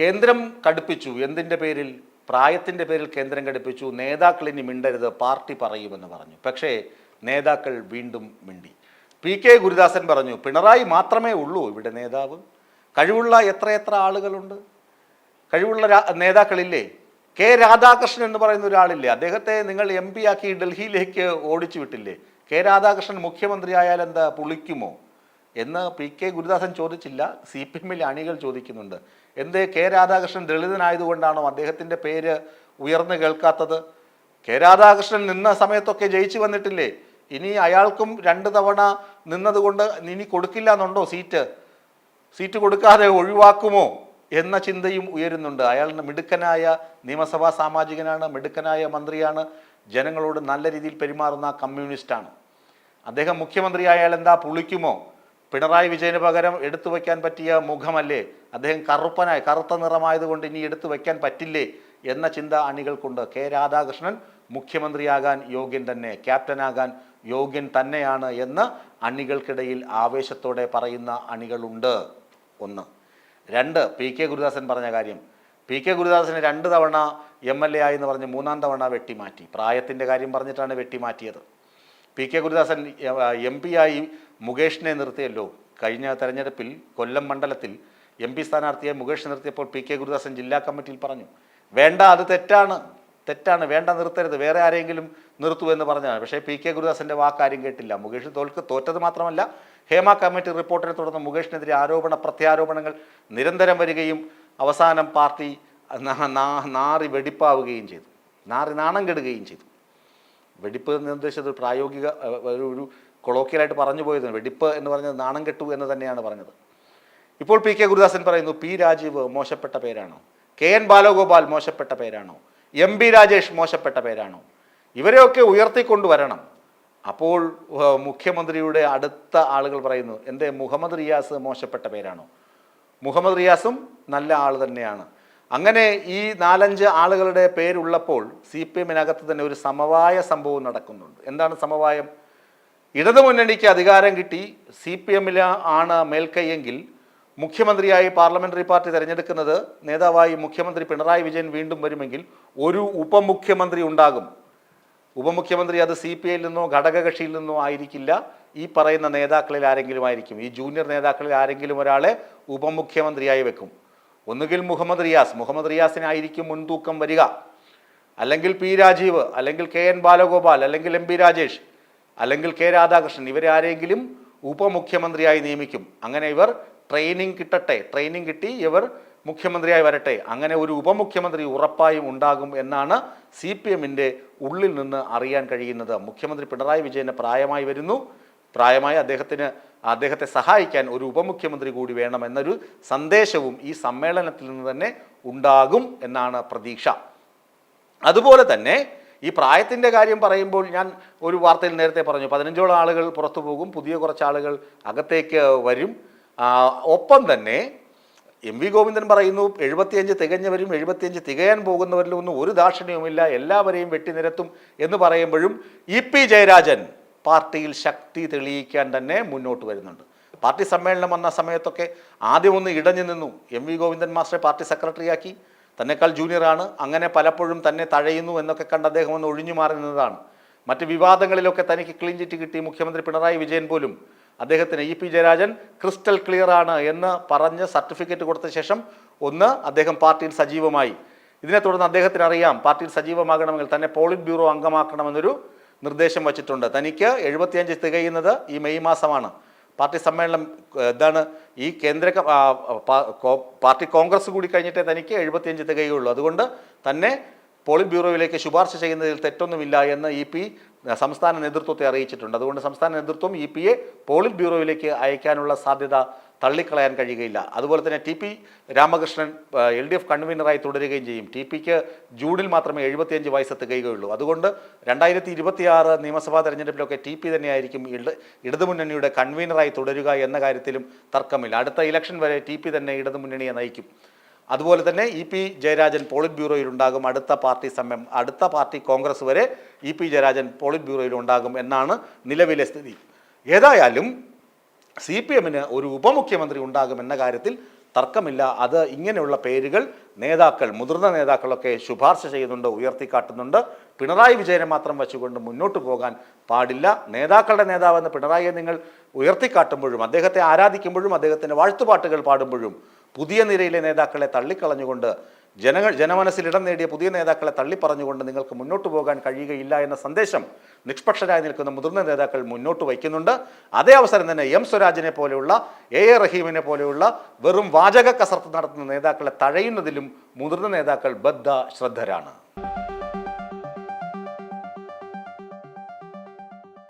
കേന്ദ്രം കടുപ്പിച്ചു. എന്തിന്റെ പേരിൽ? പ്രായത്തിന്റെ പേരിൽ കേന്ദ്രം കടുപ്പിച്ചു. നേതാക്കൾ ഇനി മിണ്ടരുത് പാർട്ടി പറയുമെന്ന് പറഞ്ഞു. പക്ഷേ നേതാക്കൾ വീണ്ടും മിണ്ടി. പി കെ ഗുരുദാസൻ പറഞ്ഞു പിണറായി മാത്രമേ ഉള്ളൂ ഇവിടെ നേതാവ്. കഴിവുള്ള എത്രയെത്ര ആളുകളുണ്ട്? കഴിവുള്ള നേതാക്കളില്ലേ? കെ രാധാകൃഷ്ണൻ എന്ന് പറയുന്ന ഒരാളില്ലേ? അദ്ദേഹത്തെ നിങ്ങൾ എം പി ആക്കി ഡൽഹിയിലേക്ക് ഓടിച്ചു വിട്ടില്ലേ? കെ രാധാകൃഷ്ണൻ മുഖ്യമന്ത്രി ആയാൽ എന്താ പുളിക്കുമോ? എന്ന് പി കെ ഗുരുദാസൻ ചോദിച്ചില്ല. സി പി എമ്മിലെ അണികൾ ചോദിക്കുന്നുണ്ട്. എന്തേ കെ രാധാകൃഷ്ണൻ ദളിതനായതുകൊണ്ടാണോ അദ്ദേഹത്തിന്റെ പേര് ഉയർന്നു കേൾക്കാത്തത്? കെ രാധാകൃഷ്ണൻ നിന്ന സമയത്തൊക്കെ ജയിച്ചു വന്നിട്ടില്ലേ? ഇനി അയാൾക്കും രണ്ട് തവണ നിന്നതുകൊണ്ട് ഇനി കൊടുക്കില്ല എന്നുണ്ടോ സീറ്റ്? സീറ്റ് കൊടുക്കാതെ ഒഴിവാക്കുമോ എന്ന ചിന്തയും ഉയരുന്നുണ്ട്. അയാൾ മിടുക്കനായ നിയമസഭാ സാമാജികനാണ് മിടുക്കനായ മന്ത്രിയാണ്. ജനങ്ങളോട് നല്ല രീതിയിൽ പെരുമാറുന്ന കമ്മ്യൂണിസ്റ്റാണ്. അദ്ദേഹം മുഖ്യമന്ത്രിയായാൽ എന്താ പുളിക്കുമോ? പിണറായി വിജയന് പകരം എടുത്തു വയ്ക്കാൻ പറ്റിയ മുഖമല്ലേ? അദ്ദേഹം കറുപ്പനായി കറുത്ത നിറമായതുകൊണ്ട് ഇനി എടുത്തു വയ്ക്കാൻ പറ്റില്ലേ എന്ന ചിന്ത അണികൾക്കുണ്ട്. കെ രാധാകൃഷ്ണൻ മുഖ്യമന്ത്രിയാകാൻ യോഗ്യൻ തന്നെ ക്യാപ്റ്റനാകാൻ യോഗ്യൻ തന്നെയാണ് എന്ന് അണികൾക്കിടയിൽ ആവേശത്തോടെ പറയുന്ന അണികളുണ്ട്. ഒന്ന്. രണ്ട് പി കെ ഗുരുദാസൻ പറഞ്ഞ കാര്യം. പി കെ ഗുരുദാസന് രണ്ട് തവണ എം എൽ എ ആയി എന്ന് പറഞ്ഞ് മൂന്നാം തവണ വെട്ടിമാറ്റി. പ്രായത്തിന്റെ കാര്യം പറഞ്ഞിട്ടാണ് വെട്ടിമാറ്റിയത്. പി കെ ഗുരുദാസൻ എം ആയി മുകേഷിനെ നിർത്തിയല്ലോ. കഴിഞ്ഞ തെരഞ്ഞെടുപ്പിൽ കൊല്ലം മണ്ഡലത്തിൽ എം പി സ്ഥാനാർത്ഥിയെ മുകേഷ് നിർത്തിയപ്പോൾ പി കെ ഗുരുദാസൻ ജില്ലാ കമ്മിറ്റിയിൽ പറഞ്ഞു വേണ്ട അത് തെറ്റാണ്. തെറ്റാണ്. വേണ്ട നിർത്തരുത്. വേറെ ആരെങ്കിലും നിർത്തൂ എന്ന് പറഞ്ഞാണ് പക്ഷേ പി കെ ഗുരുദാസന്റെ വാക്കാരും കേട്ടില്ല. മുകേഷ് തോൽക്ക് തോറ്റത് മാത്രമല്ല ഹേമ കമ്മിറ്റി റിപ്പോർട്ടിനെ തുടർന്ന് മുകേഷിനെതിരെ ആരോപണ പ്രത്യാരോപണങ്ങൾ നിരന്തരം വരികയും അവസാനം പാർട്ടി നാറി വെടിപ്പാവുകയും ചെയ്തു. നാറി നാണം കെടുകയും ചെയ്തു. വെടിപ്പ് എന്ന് ഉദ്ദേശിച്ചത് പ്രായോഗിക ഒരു ഒരു കൊളോക്കിയലായിട്ട് പറഞ്ഞു പോയത് വെടിപ്പ് എന്ന് പറഞ്ഞത് നാണം കെട്ടു എന്ന് തന്നെയാണ് പറഞ്ഞത്. ഇപ്പോൾ പി കെ ഗുരുദാസൻ പറയുന്നു പി രാജീവ് മോശപ്പെട്ട പേരാണോ? കെ എൻ ബാലഗോപാൽ മോശപ്പെട്ട പേരാണോ? എം ബി രാജേഷ് മോശപ്പെട്ട പേരാണോ? ഇവരെയൊക്കെ ഉയർത്തിക്കൊണ്ടുവരണം. അപ്പോൾ മുഖ്യമന്ത്രിയുടെ അടുത്ത ആളുകൾ പറയുന്നു എന്റെ മുഹമ്മദ് റിയാസ് മോശപ്പെട്ട പേരാണോ? മുഹമ്മദ് റിയാസും നല്ല ആൾ തന്നെയാണ്. അങ്ങനെ ഈ നാലഞ്ച് ആളുകളുടെ പേരുള്ളപ്പോൾ സി പി എമ്മിനകത്ത് തന്നെ ഒരു സമവായ സംഭവം നടക്കുന്നുണ്ട്. എന്താണ് സമവായം? ഇടതുമുന്നണിക്ക് അധികാരം കിട്ടി. സി പി എമ്മിൽ ആണ് മേൽക്കൈയെങ്കിൽ മുഖ്യമന്ത്രിയായി പാർലമെന്ററി പാർട്ടി തിരഞ്ഞെടുക്കുന്നത് നേതാവായി മുഖ്യമന്ത്രി പിണറായി വിജയൻ വീണ്ടും വരുമെങ്കിൽ ഒരു ഉപമുഖ്യമന്ത്രി ഉണ്ടാകും. ഉപമുഖ്യമന്ത്രി അത് സി പി ഐയിൽ നിന്നോ ഘടകകക്ഷിയിൽ നിന്നോ ആയിരിക്കില്ല. ഈ പറയുന്ന നേതാക്കളിൽ ആരെങ്കിലും ആയിരിക്കും. ഈ ജൂനിയർ നേതാക്കളിൽ ആരെങ്കിലും ഒരാളെ ഉപമുഖ്യമന്ത്രിയായി വെക്കും. ഒന്നുകിൽ മുഹമ്മദ് റിയാസ് മുഹമ്മദ് റിയാസിനായിരിക്കും മുൻതൂക്കം വരിക. അല്ലെങ്കിൽ പി രാജീവ് അല്ലെങ്കിൽ കെ എൻ ബാലഗോപാൽ അല്ലെങ്കിൽ എം പി രാജേഷ് അല്ലെങ്കിൽ കെ രാധാകൃഷ്ണൻ ഇവരെ ആരെങ്കിലും ഉപമുഖ്യമന്ത്രിയായി നിയമിക്കും. അങ്ങനെ ഇവർ ട്രെയിനിങ് കിട്ടട്ടെ ട്രെയിനിങ് കിട്ടി ഇവർ മുഖ്യമന്ത്രിയായി വരട്ടെ. അങ്ങനെ ഒരു ഉപമുഖ്യമന്ത്രി ഉറപ്പായും ഉണ്ടാകും എന്നാണ് സി പി എമ്മിന്റെ ഉള്ളിൽ നിന്ന് അറിയാൻ കഴിയുന്നത്. മുഖ്യമന്ത്രി പിണറായി വിജയന് പ്രായമായി വരുന്നു. പ്രായമായി അദ്ദേഹത്തിന് അദ്ദേഹത്തെ സഹായിക്കാൻ ഒരു ഉപമുഖ്യമന്ത്രി കൂടി വേണമെന്നൊരു സന്ദേശവും ഈ സമ്മേളനത്തിൽ നിന്ന് തന്നെ ഉണ്ടാകും എന്നാണ് പ്രതീക്ഷ. അതുപോലെ തന്നെ ഈ പ്രായത്തിന്റെ കാര്യം പറയുമ്പോൾ ഞാൻ ഒരു വാർത്തയിൽ നേരത്തെ പറഞ്ഞു പതിനഞ്ചോളം ആളുകൾ പുറത്തു പോകും പുതിയ കുറച്ച് ആളുകൾ അകത്തേക്ക് വരും. ഒപ്പം തന്നെ എം വി ഗോവിന്ദൻ പറയുന്നു എഴുപത്തിയഞ്ച് തികഞ്ഞവരും എഴുപത്തിയഞ്ച് തികയാൻ പോകുന്നവരിലൊന്നും ഒരു ദാക്ഷിണ്യവുമില്ല എല്ലാവരെയും വെട്ടിനിരത്തും എന്ന് പറയുമ്പോഴും ഇ പി ജയരാജൻ പാർട്ടിയിൽ ശക്തി തെളിയിക്കാൻ തന്നെ മുന്നോട്ട് വരുന്നുണ്ട്. പാർട്ടി സമ്മേളനം വന്ന സമയത്തൊക്കെ ആദ്യം ഒന്ന് ഇടഞ്ഞു നിന്നു. എം വി ഗോവിന്ദൻ മാസ്റ്ററെ പാർട്ടി സെക്രട്ടറിയാക്കി. തന്നെക്കാൾ ജൂനിയറാണ് അങ്ങനെ പലപ്പോഴും തന്നെ തഴയുന്നു എന്നൊക്കെ കണ്ട് അദ്ദേഹം ഒന്ന് ഒഴിഞ്ഞു നിന്നതാണ് മറ്റ് വിവാദങ്ങളിലൊക്കെ തനിക്ക് ക്ലീൻ ചിറ്റ് കിട്ടി. മുഖ്യമന്ത്രി പിണറായി വിജയൻ പോലും. അദ്ദേഹത്തിന് E P Jayarajan crystal clear ആണ് എന്ന് പറഞ്ഞ് സർട്ടിഫിക്കറ്റ് കൊടുത്ത ശേഷം ഒന്ന് അദ്ദേഹം പാർട്ടിയിൽ സജീവമായി. ഇതിനെ തുടർന്ന് അദ്ദേഹത്തിന് അറിയാം പാർട്ടിയിൽ സജീവമാകണമെങ്കിൽ തന്നെ പോളിറ്റ് ബ്യൂറോ അംഗമാക്കണമെന്നൊരു നിർദ്ദേശം വച്ചിട്ടുണ്ട്. തനിക്ക് എഴുപത്തിയഞ്ച് തികയുന്നത് ഈ മെയ് മാസമാണ്. പാർട്ടി സമ്മേളനം എന്താണ് ഈ കേന്ദ്ര പാർട്ടി കോൺഗ്രസ് കൂടി കഴിഞ്ഞിട്ടേ തനിക്ക് എഴുപത്തിയഞ്ച് തികയുള്ളൂ. അതുകൊണ്ട് തന്നെ പോളിറ്റ് ബ്യൂറോയിലേക്ക് ശുപാർശ ചെയ്യുന്നതിൽ തെറ്റൊന്നുമില്ല എന്ന് ഇ പി സംസ്ഥാന നേതൃത്വത്തെ അറിയിച്ചിട്ടുണ്ട്. അതുകൊണ്ട് സംസ്ഥാന നേതൃത്വം ഇ പിയെ പോളിറ്റ് ബ്യൂറോയിലേക്ക് അയക്കാനുള്ള സാധ്യത തള്ളിക്കളയാൻ കഴിയുകയില്ല. അതുപോലെ തന്നെ T P Ramakrishnan L D F കൺവീനറായി തുടരുകയും ചെയ്യും. ടി പിക്ക് ജൂണിൽ മാത്രമേ എഴുപത്തിയഞ്ച് വയസ്സ് തികയുകയുള്ളൂ അതുകൊണ്ട് രണ്ടായിരത്തി ഇരുപത്തിയാറ് നിയമസഭാ തെരഞ്ഞെടുപ്പിലൊക്കെ ടി പി തന്നെയായിരിക്കും ഇട ഇടതുമുന്നണിയുടെ കൺവീനറായി തുടരുക എന്ന കാര്യത്തിലും തർക്കമില്ല. അടുത്ത ഇലക്ഷൻ വരെ ടി പി തന്നെ ഇടതുമുന്നണിയെ നയിക്കും. അതുപോലെ തന്നെ ഇ പി ജയരാജൻ പോളിറ്റ് ബ്യൂറോയിൽ ഉണ്ടാകും അടുത്ത പാർട്ടി സമയം അടുത്ത പാർട്ടി കോൺഗ്രസ് വരെ ഇ പി ജയരാജൻ പോളിറ്റ് ബ്യൂറോയിൽ ഉണ്ടാകും എന്നാണ് നിലവിലെ സ്ഥിതി. ഏതായാലും സി പി എമ്മിന് ഒരു ഉപമുഖ്യമന്ത്രി ഉണ്ടാകും എന്ന കാര്യത്തിൽ തർക്കമില്ല. അത് ഇങ്ങനെയുള്ള പേരുകൾ നേതാക്കൾ മുതിർന്ന നേതാക്കളൊക്കെ ശുപാർശ ചെയ്യുന്നുണ്ട് ഉയർത്തിക്കാട്ടുന്നുണ്ട്. പിണറായി വിജയനെ മാത്രം വെച്ചുകൊണ്ട് മുന്നോട്ട് പോകാൻ പാടില്ല. നേതാക്കളുടെ നേതാവെന്ന് പിണറായിയെ നിങ്ങൾ ഉയർത്തിക്കാട്ടുമ്പോഴും അദ്ദേഹത്തെ ആരാധിക്കുമ്പോഴും അദ്ദേഹത്തിന്റെ വാഴ്ത്തുപാട്ടുകൾ പാടുമ്പോഴും പുതിയ നിരയിലെ നേതാക്കളെ തള്ളിക്കളഞ്ഞുകൊണ്ട് ജനങ്ങൾ ജനമനസ്സിൽ ഇടം നേടിയ പുതിയ നേതാക്കളെ തള്ളിപ്പറഞ്ഞുകൊണ്ട് നിങ്ങൾക്ക് മുന്നോട്ട് പോകാൻ കഴിയുകയില്ല എന്ന സന്ദേശം നിഷ്പക്ഷരായി നിൽക്കുന്ന മുതിർന്ന നേതാക്കൾ മുന്നോട്ട് വയ്ക്കുന്നുണ്ട്. അതേ അവസരം തന്നെ എം സ്വരാജിനെ പോലെയുള്ള എ എ റഹീമിനെ പോലെയുള്ള വെറും വാചക കസർത്ത് നടത്തുന്ന നേതാക്കളെ തഴയുന്നതിലും മുതിർന്ന നേതാക്കൾ ബദ്ധ ശ്രദ്ധരാണ്.